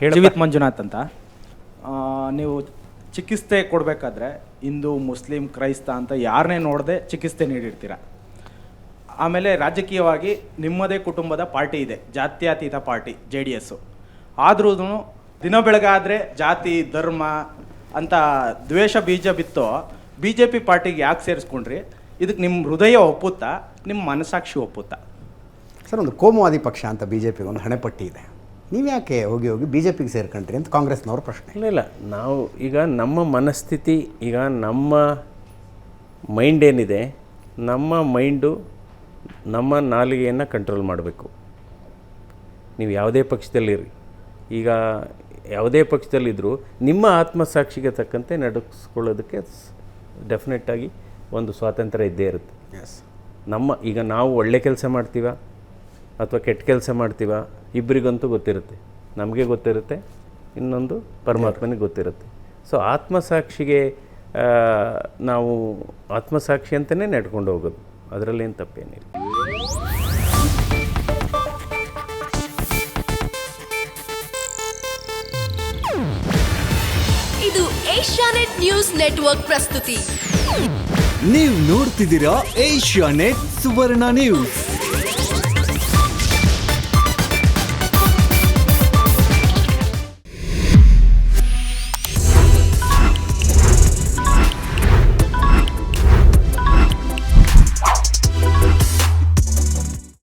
ಜೀವಿತ್ ಮಂಜುನಾಥ್ ಅಂತ. ಆ, ನೀವು ಚಿಕಿತ್ಸೆ ಕೊಡಬೇಕಾದ್ರೆ ಹಿಂದೂ ಮುಸ್ಲಿಂ ಕ್ರೈಸ್ತ ಅಂತ ಯಾರನ್ನೇ ನೋಡದೆ ಚಿಕಿತ್ಸೆ ನೀಡಿರ್ತೀರ. ಆಮೇಲೆ ರಾಜಕೀಯವಾಗಿ ನಿಮ್ಮದೇ ಕುಟುಂಬದ ಪಾರ್ಟಿ ಇದೆ ಜಾತ್ಯತೀತ ಪಾರ್ಟಿ ಜೆ ಡಿ ಎಸ್ಸು. ಆದ್ರೂ ದಿನ ಬೆಳಗಾದರೆ ಜಾತಿ ಧರ್ಮ ಅಂತ ದ್ವೇಷ ಬೀಜ ಬಿತ್ತೋ ಬಿ ಜೆ ಪಿ ಪಾರ್ಟಿಗೆ ಯಾಕೆ ಸೇರಿಸ್ಕೊಂಡ್ರಿ? ಇದಕ್ಕೆ ನಿಮ್ಮ ಹೃದಯ ಒಪ್ಪುತ್ತಾ? ನಿಮ್ಮ ಮನಸ್ಸಾಕ್ಷಿ ಒಪ್ಪುತ್ತಾ? ಸರ್ ಒಂದು ಕೋಮುವಾದಿ ಪಕ್ಷ ಅಂತ ಬಿ ಜೆ ಪಿಗೆ ಒಂದು ಹಣೆಪಟ್ಟಿ ಇದೆ. ನೀವು ಯಾಕೆ ಹೋಗಿ ಹೋಗಿ ಬಿ ಜೆ ಪಿಗೆ ಸೇರ್ಕೊಂಡ್ರಿ ಅಂತ ಕಾಂಗ್ರೆಸ್ನವ್ರ ಪ್ರಶ್ನೆ. ಇಲ್ಲ ಇಲ್ಲ. ನಾವು ಈಗ ನಮ್ಮ ಮನಸ್ಥಿತಿ ಈಗ ನಮ್ಮ ಮೈಂಡ್ ಏನಿದೆ ನಮ್ಮ ಮೈಂಡು ನಮ್ಮ ನಾಲಿಗೆಯನ್ನು ಕಂಟ್ರೋಲ್ ಮಾಡಬೇಕು. ನೀವು ಯಾವುದೇ ಪಕ್ಷದಲ್ಲಿರಿ. ಈಗ ಯಾವುದೇ ಪಕ್ಷದಲ್ಲಿದ್ದರೂ ನಿಮ್ಮ ಆತ್ಮಸಾಕ್ಷಿಗೆ ತಕ್ಕಂತೆ ನಡೆಸ್ಕೊಳ್ಳೋದಕ್ಕೆ ಡೆಫಿನೆಟ್ಟಾಗಿ ಒಂದು ಸ್ವಾತಂತ್ರ್ಯ ಇದ್ದೇ ಇರುತ್ತೆ. ಎಸ್ ನಮ್ಮ ಈಗ ನಾವು ಒಳ್ಳೆ ಕೆಲಸ ಮಾಡ್ತೀವ? ಅಥವಾ ಕೆಟ್ಟ ಕೆಲಸ ಮಾಡ್ತೀವ ಇಬ್ಬರಿಗಂತೂ ಗೊತ್ತಿರುತ್ತೆ. ನಮಗೆ ಗೊತ್ತಿರುತ್ತೆ ಇನ್ನೊಂದು ಪರಮಾತ್ಮನಿಗೆ ಗೊತ್ತಿರುತ್ತೆ. ಸೊ ಆತ್ಮಸಾಕ್ಷಿಗೆ ನಾವು ಆತ್ಮಸಾಕ್ಷಿ ಅಂತಲೇ ನಡ್ಕೊಂಡು ಹೋಗೋದು. ಅದರಲ್ಲೇನು ತಪ್ಪೇನಿಲ್ಲ. ಇದು ಏಷ್ಯಾನೆಟ್ ನ್ಯೂಸ್ ನೆಟ್ವರ್ಕ್ ಪ್ರಸ್ತುತಿ. ನೀವು ನೋಡ್ತಿದ್ದೀರಾ ಏಷ್ಯಾ ನೆಟ್ ಸುವರ್ಣ ನ್ಯೂಸ್.